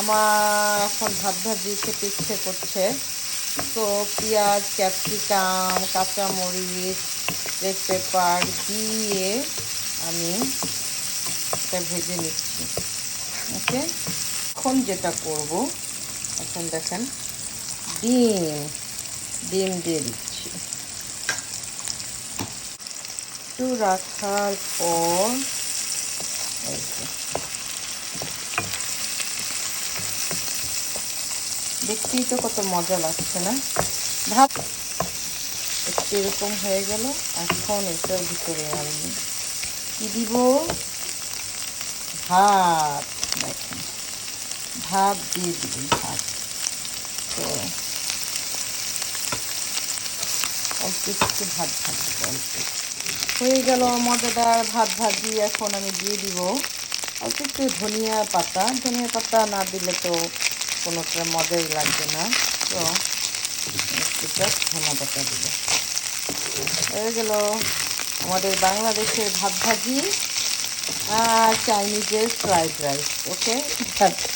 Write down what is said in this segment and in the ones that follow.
আমার এখন ভাত ভাজি খেতে ইচ্ছে করছে। তো পেঁয়াজ, ক্যাপসিকাম, কাঁচামরিচ রেড পেপার দিয়ে আমি এটা ভেজে নিচ্ছি। ওকে? এখন যেটা করব, এখন দেখেন, ডিম ডিম দিয়ে দিচ্ছি। একটু রাখার পর দেখতেই তো কত মজা লাগছে না? ভাত একটু এরকম হয়ে গেল, এখন এটার ভিতরে আমি কি দিব? ভাত, দেখেন, ভাত দিয়ে দিব ভাত। তো অল্প একটু ভাত ভাজি, অল্প হয়ে গেল মজাদার ভাত ভাজি, এখন আমি দিয়ে দিব। অল্প একটু ধনিয়া পাতা ধনিয়া পাতা না দিলে তো কোনোটা মজাই লাগবে না। তো একটুটা ধনিয়া পাতা দিব। হয়ে গেল আমাদের বাংলাদেশের ভাত ভাজি আর চাইনিজের ফ্রাইড রাইস, ওকে? আছে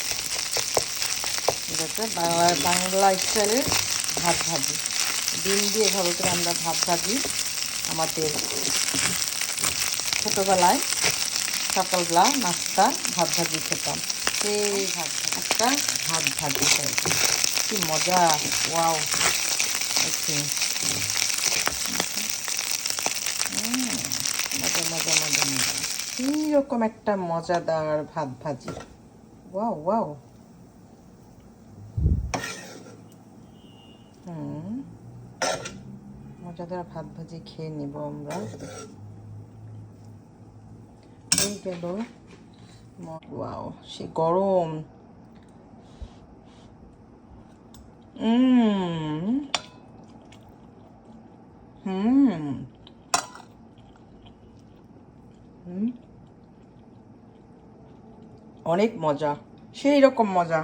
বাংলা বাংলা স্টাইলের ভাত ভাজি ডিম দিয়ে এভাবে করে আমরা ভাত ভাজি আমাদের ছোটোবেলায় সকালবেলা নাস্তা ভাত ভাজি খেতাম। সেই একটা ভাত ভাজি খাই কি মজা। ওয়াও। ওকে মজা মজা মজা মজা। এইরকম একটা মজাদার ভাত ভাজি। Wow wow. মজাদার ভাত ভাজি খেয়ে নিব আমরা। গেল। ওয়াও সে গরম হুম অনেক মজা সেই রকম মজা